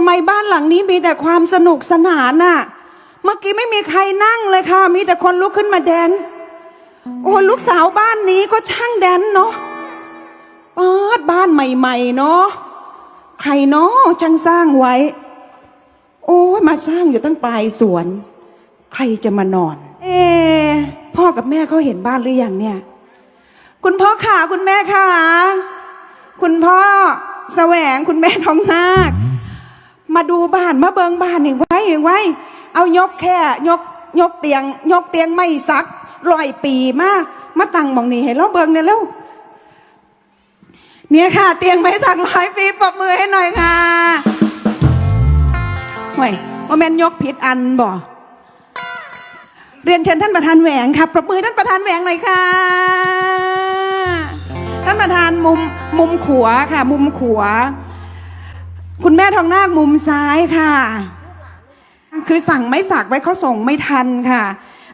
ทำไมบ้านหลังนี้มีแต่ความสนุกสนานน่ะ เมื่อกี้ไม่มีใครนั่งเลยค่ะ มีแต่คนลุกขึ้นมาแดน โอ้ลูกสาวบ้านนี้ก็ช่างแดนเนาะปาดบ้านใหม่ ๆ เนาะ ใครเนาะช่างสร้างไว้ โอ้มาสร้างอยู่ตั้งปลายสวน ใครจะมานอน เอพ่อกับแม่เขาเห็นบ้านหรือยังเนี่ย คุณพ่อขาคุณแม่ขาคุณพ่อแสวงคุณแม่ทองนาค มาดูบ้านมาเบิงบ้านเอีกไว้อีกไว้ เอายกแค่ยกยกเตียง ยกเตียงไม่ซักลอยปีมาก มาตั้งหมองนี่ให้เราเบิงเนี่ยแล้วเนี่ยค่ะ เตียงไม่ซักร้อยปีปรบมือให้หน่อยค่ะห่วยว่าแม่นยกผิดอันบ่เรียนเชิญท่านประธานแหวงครับปรบมือท่านประธานแหวงหน่อยค่ะ ท่านประธานมุมมุมขวาค่ะ มุมขวา คุณแม่ทองนาคมุมซ้ายค่ะ คือสั่งไม่สักไว้เขาส่งไม่ทันค่ะ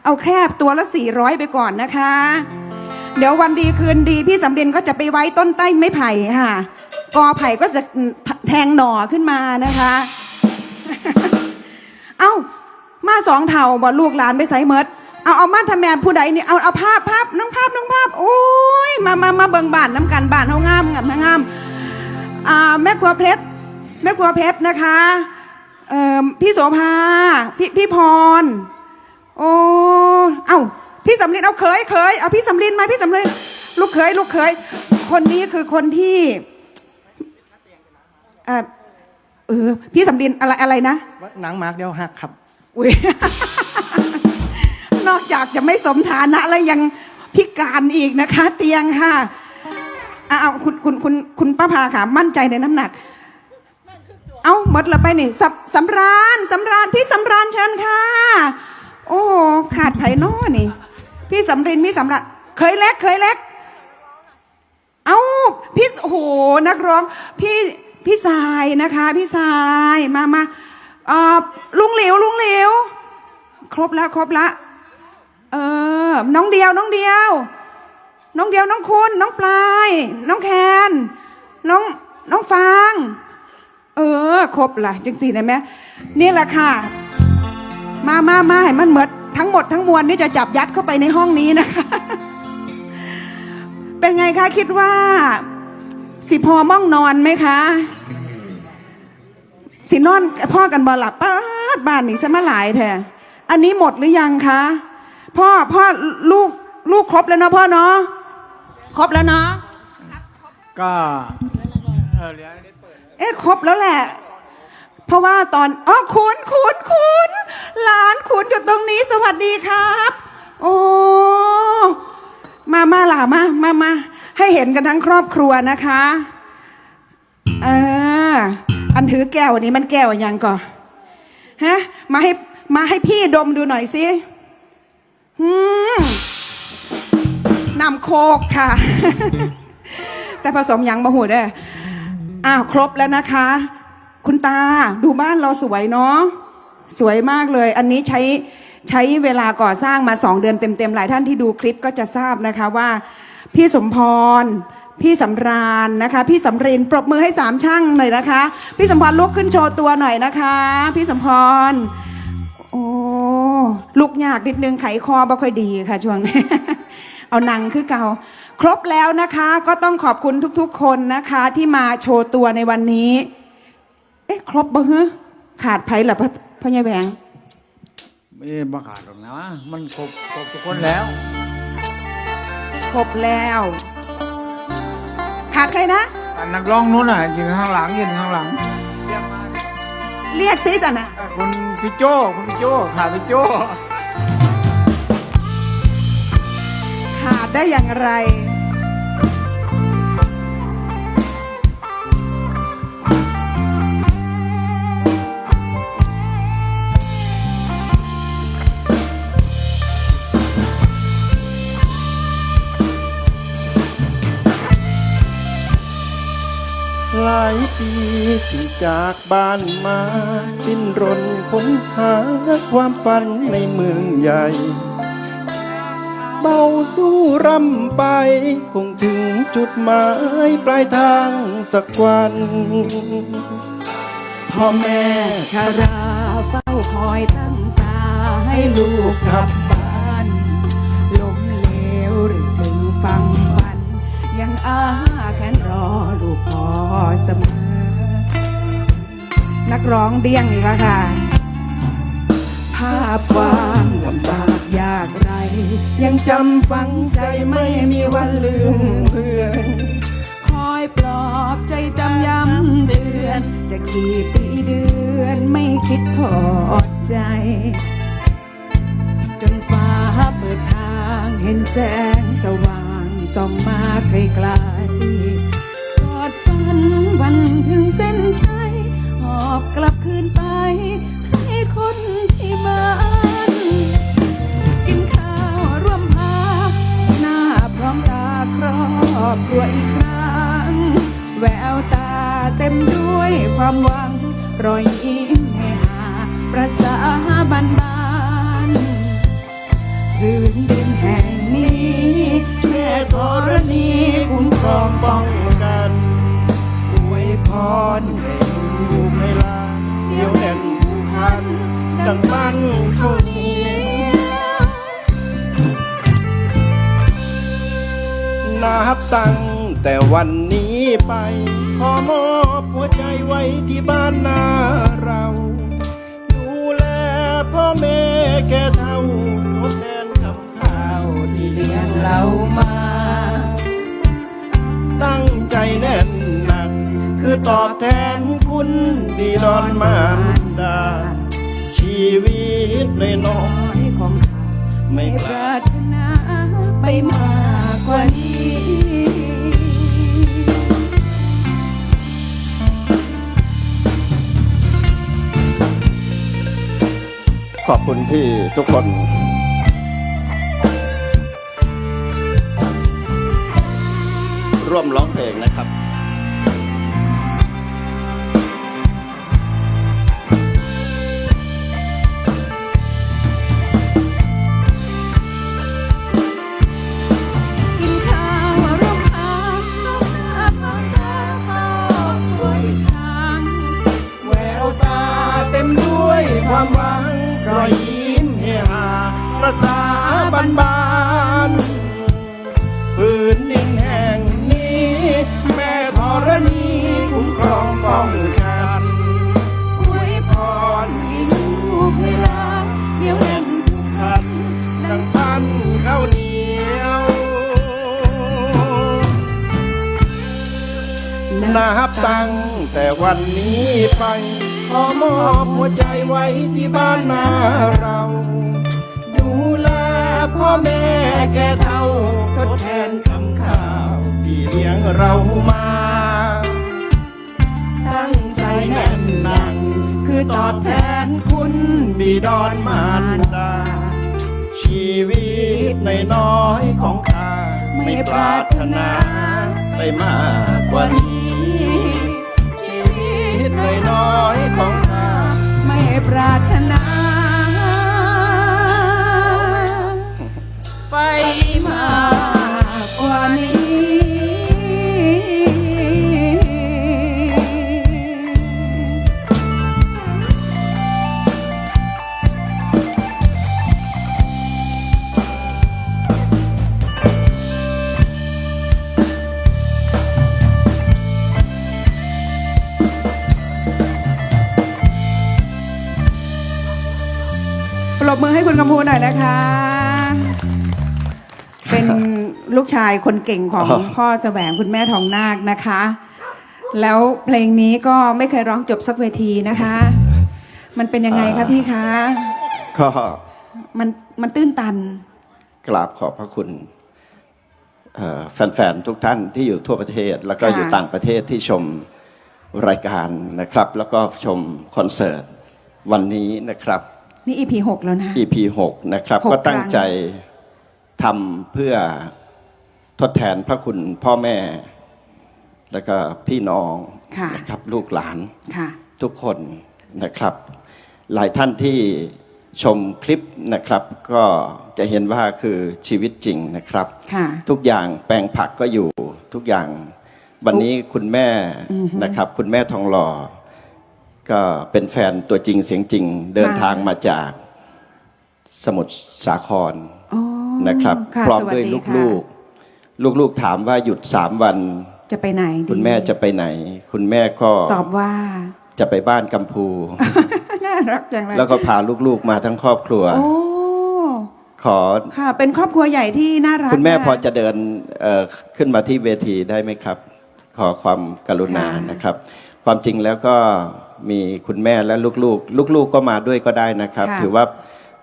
เอาแคบตัวละ400ไปก่อนนะคะ เดี๋ยววันดีคืนดีพี่สำเร็จก็จะไปไว้ต้นใต้ไม้ไผ่ค่ะ กอไผ่ก็จะแทงหน่อขึ้นมานะคะ เอ้า มาสองเท่าบ่ลูกหลานไปใส่เมดเอาเอามาทำแม่ผู้ใดนี่เอาเอาภาพภาพน้องภาพน้องภาพ โอ้ยมามามาเบิ่งบ้านน้ำกันบ้านเฮางามงามงามอ่าแม่ครัวเพชร แม่ครัวเพชรนะคะเอ่อพี่โสภาพี่พี่พร โอ้เอ้าพี่สำลินเอาเคยเคยเอาพี่สำลินมาพี่สำลินลูกเคยลูกเคย คนนี้คือคนที่เอ่อเออพี่สำลินอะไรอะไรนะหนังมาร์กเดียวหักครับอุ้ยนอกจากจะไม่สมฐานะแล้วยังพิการอีกนะคะ เตียงค่ะเอาเอาคุณคุณคุณคุณป้าพาค่ะมั่นใจในน้ำหนัก เอาหมดละไปนี่สสำราญสำราญพี่สำราญเชิญค่ะ โอ้ขาดไผ่นอนี่ พี่สำรินพี่สำราญเคยเล็กเคยเล็ก เอาพี่โอ้โหนักร้อง พี่พี่สายนะคะ พี่สายมามาเออลุงเหลิวลุงเหลิวครบแล้วครบละเออน้องเดียวน้องเดียว น้องเดียวน้องคุณ น้องปลาย น้องแคน น้องน้องฟาง เออ ครบละจังสี่ได้ไหมนี่แหละค่ะ มามามาให้มันหมดทั้งหมดทั้งมวลนี่จะจับยัดเข้าไปในห้องนี้นะคะ เป็นไงคะคิดว่า สิพอม่องนอนไหมคะ สินอนพ่อกันบอหลับป้าดบ้านนี่ซะมาหลายแท้อันนี้หมดหรือยังคะ พ่อพ่อลูกลูกครบแล้วเนาะพ่อเนาะครบแล้วเนาะก็เออเหลือได้ เอ๊ะครบแล้วแหละ เพราะว่าตอนอ๋อคุณคุณคุณหลานคุณอยู่ตรงนี้สวัสดีครับ โอ้มามาหล่ะมามามาให้เห็นกันทั้งครอบครัวนะคะเอออันถือแก้วนี้มันแก้วยังก่อนฮะมาให้มาให้พี่ดมดูหน่อยสิอืมน้ำโคกค่ะ แต่ผสมยังมาหูเด้อ อ้าวครบแล้วนะคะ คุณตาดูบ้านเราสวยเนาะสวยมากเลย อันนี้ใช้ใช้เวลาก่อสร้างมาสองเดือนเต็มๆ หลายท่านที่ดูคลิปก็จะทราบนะคะว่า พี่สมพร พี่สำราญนะคะ พี่สำรินปรบมือให้สามช่างหน่อยนะคะ พี่สมพรลุกขึ้นโชว์ตัวหน่อยนะคะ พี่สมพรโอ้ลุกยากนิดนึงไขคอบ่ค่อยดีค่ะช่วงนี้ เอานังคือเก่า ครบแล้วนะคะก็ต้องขอบคุณทุกๆ คนนะคะ ที่มาโชว์ตัวในวันนี้ เอ๊ะ ครบบ่ฮะขาดไผ่หรอพ่อพ่อใหญ่แหวงไม่บ้าขาดหรอกนะ มันครบครบทุกคนแล้ว ครบแล้ว ขาดใครนะอันนักร้องนู้นอะยืนข้างหลังยืนข้างหลัง เรียกซิจ้ะนะคุณพี่โจ้คุณพี่โจ้ขาดพี่โจ้ ขาดได้อย่างไร หลายปีที่จากบ้านมา สิ้นรนค้นหาความฝันในเมืองใหญ่ เบาสู้รำไป คงถึงจุดหมายปลายทางสักวันพ่อแม่ชาราเฝ้าคอยตั้งตาให้ลูกกลับบ้านล้มเหลวหรือถึงฟังฝัน ยังอาแค้นรอลูกพ่อเสมอ นักร้องเดี้ยงอีกแล้วค่ะ ภาพความลำบากยากไร ยังจำฝังใจไม่มีวันลืมเพื่อน คอยปลอบใจจำย้ำเดือน จะกี่ปีเดือนไม่คิดถอดใจ จนฟ้าเปิดทางเห็นแสงสว่างส่องมาไกลๆกอดฝันวันถึง นับตั้งแต่วันนี้ไป ขอมอบหัวใจไว้ที่บ้านนาเรา ดูแลพ่อแม่แก่เท่าทดแทนคำข้าวที่เลี้ยงเรามา ตั้งใจแน่นหนัก คือตอบแทนคุณบิดอนมารดา ชีวิตในน้อยของข้าไม่ปล้ารารถนาไปมา กว่านี้ขอบคุณที่ทุกคนร่วมร้องเพลงนะครับ บตั้งแต่วันนี้ไป ขอมอบหัวใจไว้ที่บ้านนาเรา ดูแลพ่อแม่แก่เท่าทดแทนคำข้าวที่เลี้ยงเรามา ตั้งใจแน่นหนักคือตอบแทนคุณบิดอนมารดา ชีวิตในน้อยของข้าไม่ปรารถนาไปมากกว่านี้ วิตในน้อยๆของข้าไม่ปรารถนา ไป รบมือให้คุณกำพูหน่อยนะคะ เป็นลูกชายคนเก่งของอ๋อพ่อแสวงคุณแม่ทองนาคนะคะ แล้วเพลงนี้ก็ไม่เคยร้องจบสักเวทีนะคะ มันเป็นยังไงคะพี่คะก็มันมันตื้นตัน กราบขอบพระคุณเอ่อแฟนๆทุกท่านที่อยู่ทั่วประเทศ แล้วก็ค่ะอยู่ต่างประเทศที่ชมรายการนะครับ แล้วก็ชมคอนเสิร์ตวันนี้นะครับ นี่ EP หกแล้วนะ EP 6นะครับ หกก็ตั้งครั้ง ใจทำเพื่อทดแทนพระคุณพ่อแม่ แล้วก็พี่น้องค่ะ นะครับลูกหลาน ค่ะ ทุกคนนะครับ หลายท่านที่ชมคลิปนะครับ ก็จะเห็นว่าคือชีวิตจริงนะครับ ค่ะ ทุกอย่างแปลงผักก็อยู่ทุกอย่าง วันนี้คุณแม่อือฮึนะครับ คุณแม่ทองหล่อ ก็เป็นแฟนตัวจริงเสียงจริง เดินค่ะทางมาจากสมุทรสาครอ๋อนะครับค่ะพร้อมสวัสด้วยค่ะลูกๆ ลูกๆถามว่าหยุดสามวันจะไปไหนดีคุณแม่จะไปไหน คุณแม่ก็ตอบว่าจะไปบ้านกัมพูน่ารักจังเลยแล้วก็พาลูกๆมาทั้งครอบครัวโอ้ขอค่ะเป็นครอบครัวใหญ่ที่น่ารักคุณแม่ค่ะพอจะเดินเอ่อขึ้นมาที่เวทีได้ไหมครับ ขอความกรุณาค่ะนะครับ ความจริงแล้วก็ มีคุณแม่และลูกๆ ลูกๆก็มาด้วยก็ได้นะครับ ค่ะ ถือว่า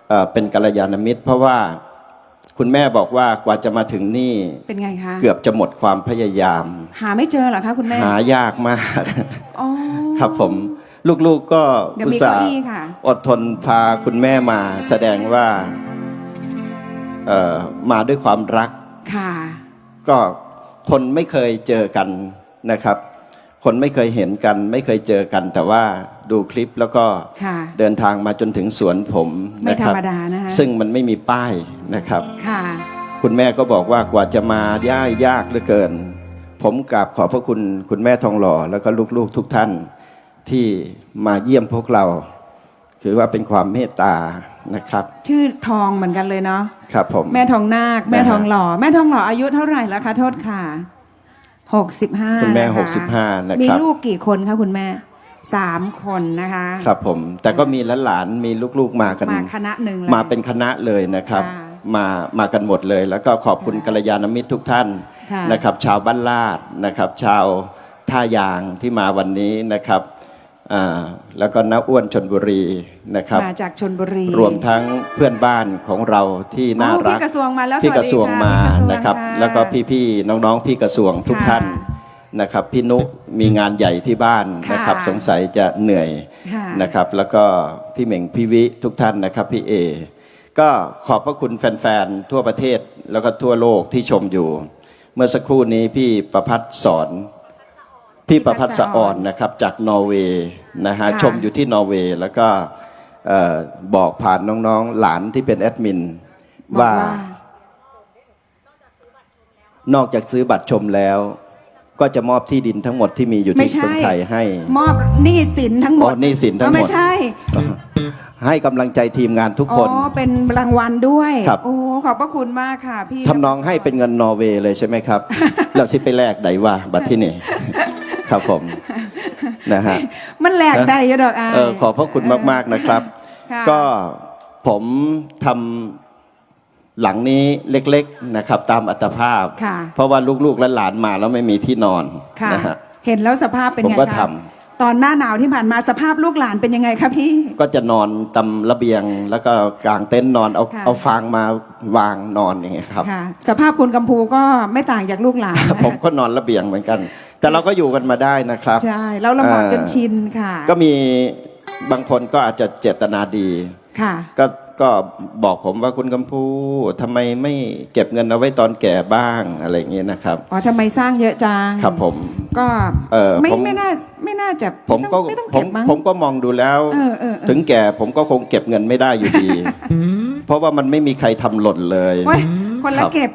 เอ่อเป็นกัลยาณมิตร เพราะว่าคุณแม่บอกว่ากว่าจะมาถึงนี่เป็นไงคะ เกือบจะหมดความพยายาม หาไม่เจอเหรอคะคุณแม่หายากมาก อ๋อ ครับผม ลูกๆก็เดี๋ยวอุตมีส่าเก้าห์อี้ค่ะ อดทนพาคุณแม่มา แสดงว่าเอ่อมาด้วยความรัก ค่ะ ก็คนไม่เคยเจอกันนะครับ คนไม่เคยเห็นกัน ไม่เคยเจอกัน แต่ว่าดูคลิปแล้วก็ค่ะเดินทางมาจนถึงสวนผมไม่นะธครรับ รมดานะคะซึ่งมันไม่มีป้ายนะครับ ค่ะ คุณแม่ก็บอกว่ากว่าจะมาย่ายยากเหลือเกิน ผมกราบขอบพระคุณคุณแม่ทองหล่อ แล้วก็ลูกๆทุกท่านที่มาเยี่ยมพวกเราถือว่าเป็นความเมตตานะครับชื่อทองเหมือนกันเลยเนาะ ครับผม แม่ทองนาค แม่นะฮะทองหล่อ แม่ทองหล่ออายุเท่าไหร่แล้วคะโทษค่ะ หกสิบห้าคุณแม่นะะ65นะมีครับลูกกี่คนคะคุณแม่สามคนนะคะ ครับผม แต่ก็มีหลานๆมีลูกๆมากันมาคณะหนึ่งเลยมาเป็นคณะเลยนะครับค่ะมามากันหมดเลย แล้วก็ขอบคุณกัลยาณมิตรทุกท่านค่ะนะครับ ชาวบ้านลาดนะครับ ชาวท่ายางที่มาวันนี้นะครับ อ่าแล้วก็น้าอ้วนชนบุรีนะครับ มาจากชนบุรีรวมทั้งเพื่อนบ้านของเราที่น่าอ๋อรักพี่กระทรวงมาแล้วที่สกวัสระดีทรวงค่ะมาพี่กระทรวงนะครับค่ะแล้วก็พี่ๆน้องๆ พี่กระทรวงทุกค่ะท่านนะครับพี่นุมีงานใหญ่ที่บ้านนะครับค่ะสงสัยจะเหนื่อยค่ะนะครับ แล้วก็พี่เหม่งพี่วิทุกท่านนะครับพี่เอก็ขอบพระคุณแฟนๆ ทั่วประเทศแล้วก็ทั่วโลกที่ชมอยู่ เมื่อสักครู่นี้พี่ประพัฒสอน พี่ประพัฒสะอ่อนนะครับจากนอร์เวย์นะฮะค่ะชมอยู่ที่นอร์เวย์แล้วก็เอ่อบอกผ่านน้องๆหลานที่เป็นแอดมินบอกว่าว่า นอกจากซื้อบัตรชมแล้ว ก็จะมอบที่ดินทั้งหมดที่มีอยู่ไม่ที่ใช่คนไทยให้ มอบหนี้สินทั้งหมอ๋ดอหนี้สินทั้งหมดไม่ใช่ ให้กำลังใจทีมงานทุกอ๋คอนเป็นรางวัลด้วยครับโอ้ขอบพระคุณมากค่ะพี่ทำนองให้เป็นเงินนอร์เวย์เลยใช่ไหมครับแล้วสิไปแลกไดว่าบัตรที่นี่ ครับผมนะฮะมันแหลกได้อยอะดอกอายเออขอบพระคุณมากๆนะครับค่ะก็ผมทำหลังนี้เล็กๆนะครับ ตามอัตภาพค่ะเพราะว่าลูกๆและหลานมาแล้วไม่มีที่นอนค่ะนะฮะเห็นแล้วสภาพเป็นผมไงก็คะทตอนหน้าหนาวที่ผ่านมาสภาพลูกหลานเป็นยังไงคะพี่ ก็จะนอนตามระเบียงแล้วก็กางเต็นท์นอนเอาค่ะเอาฟางมาวางนอนอย่างเงี้ยครับค่ะสภาพคุณกำพูก็ไม่ต่างจากลูกหลานนะผมก็นอนระเบียงเหมือนกัน แต่เราก็อยู่กันมาได้นะครับ ใช่แล้วเราเหมาะเอ่อจนชินค่ะ ก็มีบางคนก็อาจจะเจตนาดีค่ะก็ก็บอกผมว่าคุณกำพูทำไมไม่เก็บเงินเอาไว้ตอนแก่บ้างอะไรอย่างเงี้ยนะครับอ๋อทำไมสร้างเยอะจังครับผมก็เอ่อไม่ผมไม่น่าไม่น่าจะผมก็ไม่ต้องผเก็มบมั้งผมก็มองดูแล้วเออเออเออถึงแก่ผมก็คงเก็บเงินไม่ได้อยู่ดี เพราะว่ามันไม่มีใครทำหล่นเลยโอ้ยคนละครับเก็บ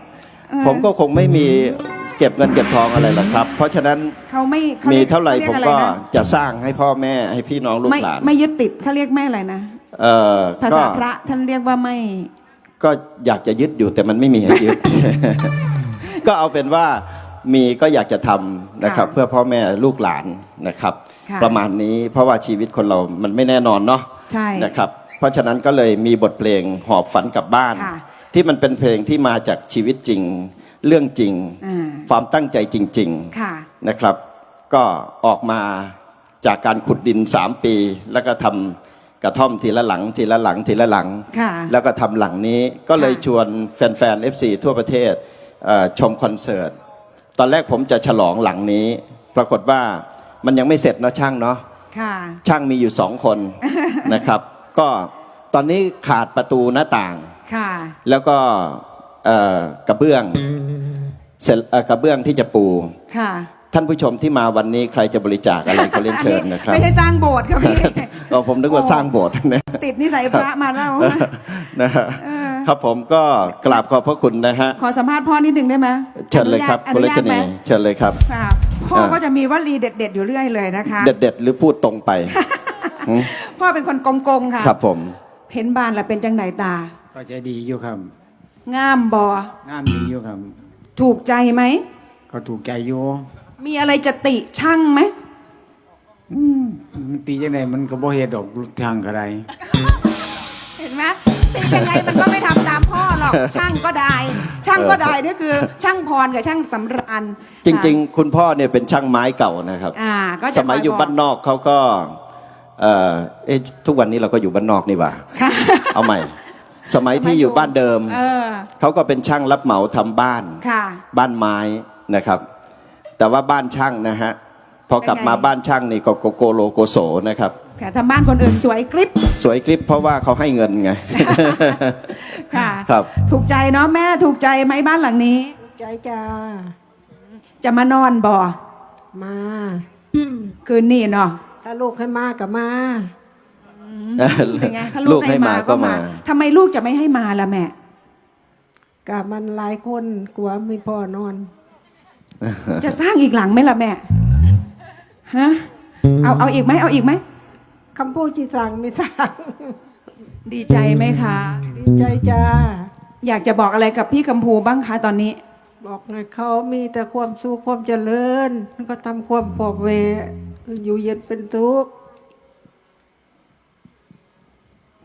ออผมก็คงไม่มี เก็บเงินเก็บทองอะไรหรอกครับ เพราะฉะนั้นเขาไม่ขมียกเท่าไหร่ขผมยอะก็นะจะสร้างให้พ่อแม่ให้พี่น้องลูกไม่หลานไม่ยึดติดเขาเรียกแม่อะไรนะเอ่อภาก็ษาพระท่านเรียกว่าไม่ ก็อยากจะยึดอยู่แต่มันไม่มีให้ยึด ก็เอาเป็นว่ามีก็อยากจะทำนะครับค่ะเพื่อพ่อแม่ลูกหลานนะครับค่ะประมาณนี้เพราะว่าชีวิตคนเรามันไม่แน่นอนเนาะใช่นะครับ เพราะฉะนั้นก็เลยมีบทเพลงหอบฝันกลับบ้านค่ะที่มันเป็นเพลงที่มาจากชีวิตจริง เรื่องจริงอ่าความตั้งใจจริงๆค่ะนะครับ ก็ออกมาจากการขุดดิน3ปี แล้วก็ทำกระท่อมทีละหลัง ทีละหลังทีละหลังค่ะแล้วก็ทำหลังนี้ก็เลยค่ะชวนแฟนๆ FC ทั่วประเทศเอ่อชมคอนเสิร์ต ตอนแรกผมจะฉลองหลังนี้ ปรากฏว่ามันยังไม่เสร็จเนาะช่างเนาะค่ะช่างมีอยู่สองคนนะครับ ก็ตอนนี้ขาดประตูหน้าต่างค่ะแล้วก็เอ่อ กระเบื้องเสร็จเอ่อกระเบื้องที่จะปูค่ะ ท่านผู้ชมที่มาวันนี้ใครจะบริจาคอะไรก็เรียนเชิญนะครับ ไม่ใช่สร้างโบสถ์ครับพี่เออผมนึกว่าสร้างโบสถ์นะติดนิสัยพระมาแล้วนะฮะเออครับผมก็กราบขอบพระคุณนะฮะขอสัมภาษณ์พ่อนิดนึงได้ไหมเชิญเลยครับอคุณนุรัญาชตไหมนีเชิญเลยครับค่ะพ่อเออก็จะมีวลีเด็ด ๆ อยู่เรื่อยเลยนะคะ เด็ด ๆ หรือพูดตรงไปหืมพ่อเป็นคนกงๆค่ะ ครับผม เห็นบ้านแล้วเป็นจังไหนตา ก็ใจดีอยู่ครับ งามบองามดีอยู่ครับ ถูกใจไหม ก็ถูกใจอยู่มีอะไรจะติช่างไหมอืมมันตีจังไดมันก็บ่เฮ็ดดอกทางกระไรเห็นไหมติยังไงมันก็ไม่ทำตามพ่อหรอกช่างก็ได้ ช่างก็ได้นี่คือ ช่างพรกับช่างสำราญจริง ๆ คุณพ่อเนี่ยเป็นช่างไม้เก่านะครับ อ่าก็จะสมัยอยู่บ้านนอกเขาก็ เอ่อเอ๊ะทุกวันนี้เราก็อยู่บ้านนอกนี่หว่า ค่ะ เอาใหม่ สมัยที่อยู่บ้านเดิม เออ เขาก็เป็นช่างรับเหมาทำบ้าน ค่ะ บ้านไม้นะครับ แต่ว่าบ้านช่างนะฮะ พอกลับมาเป็นไง บ้านช่างนี่ก็โกโกโลโกโสนะครับ ค่ะทำบ้านคนอื่นสวยกริบสวยกริบเพราะว่าเขาให้เงินไง ค่ะครับ ถูกใจเนาะแม่ถูกใจไหมบ้านหลังนี้ ใจจ้า จะมานอนบ่มา คืนนี้เนาะถ้าลูกให้มากับมา เป็นไงถ้าลูกให้มาก็มาทำไมลูกจะไม่ให้มาล่ะแม่กับมันหลายคนกลัวไม่พอนอน จะสร้างอีกหลังไหมล่ะแม่ฮะเอาเอาอีกไหมเอาอีกไหมคำพูดที่สั่งไม่สั่งดีใจไหมคะ ดีใจจ้าอยากจะบอกอะไรกับพี่กัมพูบ้างคะตอนนี้ บอกให้เขามีแต่ความสุขความเจริญแล้วก็ทำความปลอดเวอยู่เย็นเป็นทุกข์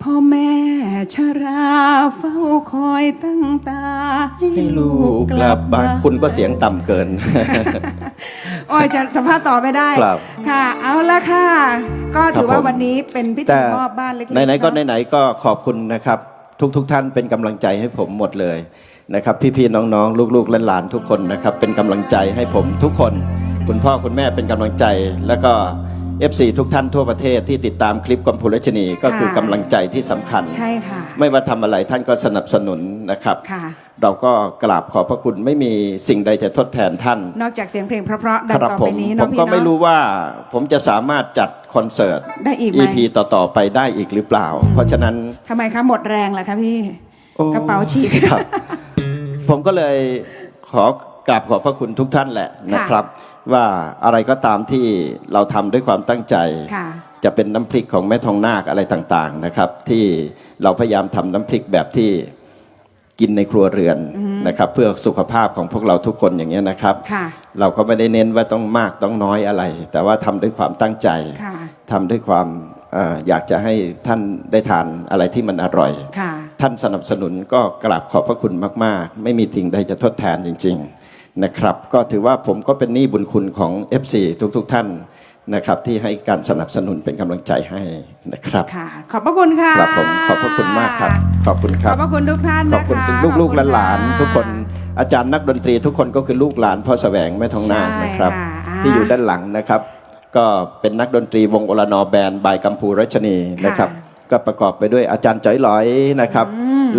พ่อแม่ชราเฝ้าคอยตั้งตาให้ลูกกลับบ้านคุณก็เสียงต่ำเกิน โอ้ยจะสัมภาษณ์ต่อไม่ได้ ครับ ค่ะ เอาละค่ะ ก็ถือครับว่าผมวันนี้เป็นพิธีแต่มอบบ้านเล็กๆไหนๆก็เอะไหนๆก็ขอบคุณนะครับ ทุกๆทท่านเป็นกำลังใจให้ผมหมดเลยนะครับพี่ๆน้องๆ ลูกๆหลานๆทุกคนนะครับ เป็นกำลังใจให้ผมทุกคน คุณพ่อคุณแม่เป็นกำลังใจแล้วก็ FC ทุกท่านทั่วประเทศที่ติดตามคลิปกำพูรัชนีก็คือกำลังใจที่สำคัญ ใช่ค่ะ ไม่ว่าทำอะไรท่านก็สนับสนุนนะครับ ค่ะ เราก็กราบขอบพระคุณไม่มีสิ่งใดจะทดแทนท่าน นอกจากเสียงเพลงเพราะๆดัคงรับต่อผไปมนี้ผเนาะมพี่ก็ไม่เนาะ รู้ว่าผมจะสามารถจัดคอนเสิร์ต ได้อีกไหม EP ต่อๆไปได้อีกหรือเปล่า เพราะฉะนั้น ทำไมคะหมดแรงเหรอคะพี่ โอ้กระเป๋าฉีก ครับ ผมก็เลยขอกราบขอบพระคุณทุกท่านแหละนะครับ ว่าอะไรก็ตามที่เราทำด้วยความตั้งใจค่ะจะเป็นน้ำพริกของแม่ทองนาคอะไรต่างๆนะครับ ที่เราพยายามทำน้ำพริกแบบที่กินในครัวเรือนนะครับ เพื่อสุขภาพของพวกเราทุกคนอย่างนี้ยนะครับค่ะเราก็ไม่ได้เน้นว่าต้องมากต้องน้อยอะไร แต่ว่าทำด้วยความตั้งใจค่ะทำด้วยความเอ่ออยากจะให้ท่านได้ทานอะไรที่มันอร่อยค่ะท่านสนับสนุนก็กราบขอบพระคุณมาก ๆ ไม่มีสิ่งใดจะทดแทนจริง ๆ นะครับ ก็ถือว่าผมก็เป็นหนี้บุญคุณของ FC ทุกๆท่านนะครับ ที่ให้การสนับสนุนเป็นกำลังใจให้นะครับค่ะขอบพระคุณค่ะครับผมขอบพระคุณมากครับ ขอบคุณคขรัอบบพระคุณทุกท่านขอนะบคุณคะลูกๆขอบหลานๆทุกคนะอาจารย์นักดนตรีทุกคนก็คือลูกหลานพ่อแสวงแม่ทองนาคใช่นะครับค่ะอ่าที่อยู่ด้านหลังนะครับ ก็เป็นนักดนตรีวงโอลานอแบนบายกัมพูรัชนีนะครับ ก็ประกอบไปด้วยอาจารย์จ้อยหลอยนะครับ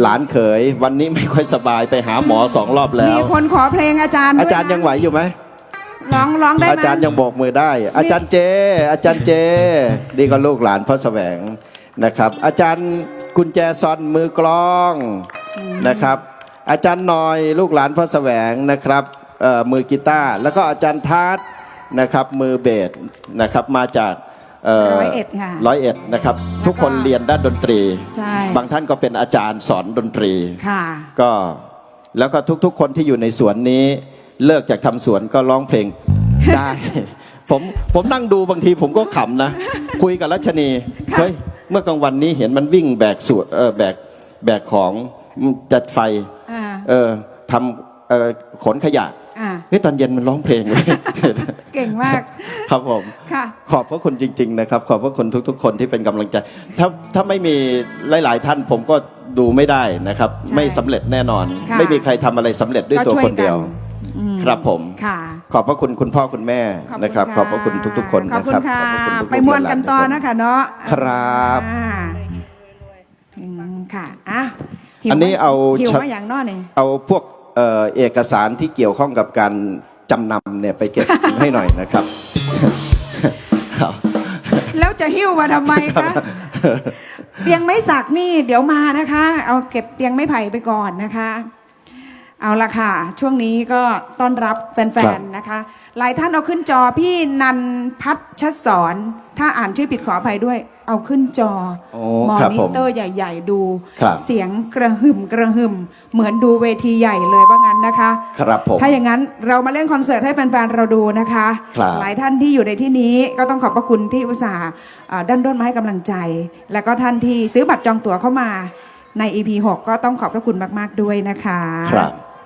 หลานเขยวันนี้ไม่ค่อยสบายไปหาหมอสองรอบแล้มีวคนขอเพลงอาจารย์ด้วอาจารย์ยังไหวอยู่ไหมร้องร้องได้ไหมอาจารย์ยังโบกมือได้ อาจารย์เจ อาจารย์เจนี่ก็ลูกหลานพ่อแสวงนะครับ อาจารย์กุญแจซอนมือกลองนะครับ อาจารย์หนอยลูกหลานพ่อแสวงนะครับเอ่อมือกีตาร์แล้วก็อาจารย์ทัศน์นะครับมือเบสนะครับมาจากเร้อยเอ็ดค่ะร้อยเอ็ดนะครับ ทุกคนเรียนด้านดนตรี ใช่ บางท่านก็เป็นอาจารย์สอนดนตรี ค่ะ ก็แล้วก็ทุกๆ คนที่อยู่ในสวนนี้ เลิกจากทำสวนก็ร้องเพลงได้ ผมผมนั่งดูบางทีผมก็ขำนะ คุยกับรัชนี เฮ้ย เมื่อกลางวันนี้เห็นมันวิ่งแบกสวนเออแบกแบกของจัดไฟอ่าเออทำเออขนขยะอ่าเฮ้ยตอนเย็นมันร้องเพลงเลย เก่งมาก ครับผมค่ะ ขอบพระคุณจริง ๆ นะครับ ขอบพระคุณทุก ๆ คนที่เป็นกำลังใจ ถ้าถ้าไม่มีหลาย ๆ ท่านผมก็ดูไม่ได้นะครับใช่ไม่สำเร็จแน่นอนค่ะไม่มีใครทำอะไรสำเร็จด้วยตัวก็ช่วยคนเดียวกันอืมครับผมค่ะขอบพระคุณคุณพ่อคุณแม่ขอบคุณนะครับ ขอบพระคุณทุก ๆ คนขอบนะคุครับณค่ะขอบพระคุณทุกๆไปมวนกันต่อหลาๆนะคะเนาะครับอ่าอืมค่ะอะหิวอันนี้เอาหิวชัดมาอย่างน้อนี่เอาพวก เอ่อเอกสารที่เกี่ยวข้องกับการจำนำเนี่ยไปเก็บ ให้หน่อยนะครับ ครับ แล้วจะหิ้วมาทำไมคะเตียงไม้สักนี่เดี๋ยวมานะคะ เอาเก็บเตียงไม้ไผ่ไปก่อนนะคะ เอาละค่ะ ช่วงนี้ก็ต้อนรับแฟนๆนะคะ หลายท่านเอาขึ้นจอพี่นันพัชชสอนถ้าอ่านชื่อผิดขออภัยด้วย เอาขึ้นจอโอ้มอครับนิผมเตอร์ใหญ่ ๆ ดู ครับ เสียงกระหึ่มกระหึ่มเหมือนดูเวทีใหญ่เลยว่างั้นนะคะ ครับผม ถ้าอย่างนั้นเรามาเล่นคอนเสิร์ตให้แฟนๆ เราดูนะคะ ครับ หลายท่านที่อยู่ในที่นี้ก็ต้องขอบพระคุณที่อุตส่าห์เอ่อดันด้นมาให้กำลังใจ แล้วก็ท่านที่ซื้อบัตรจองตั๋วเข้ามาใน EP 6 ก็ต้องขอบพระคุณมากๆด้วยนะคะ ครับ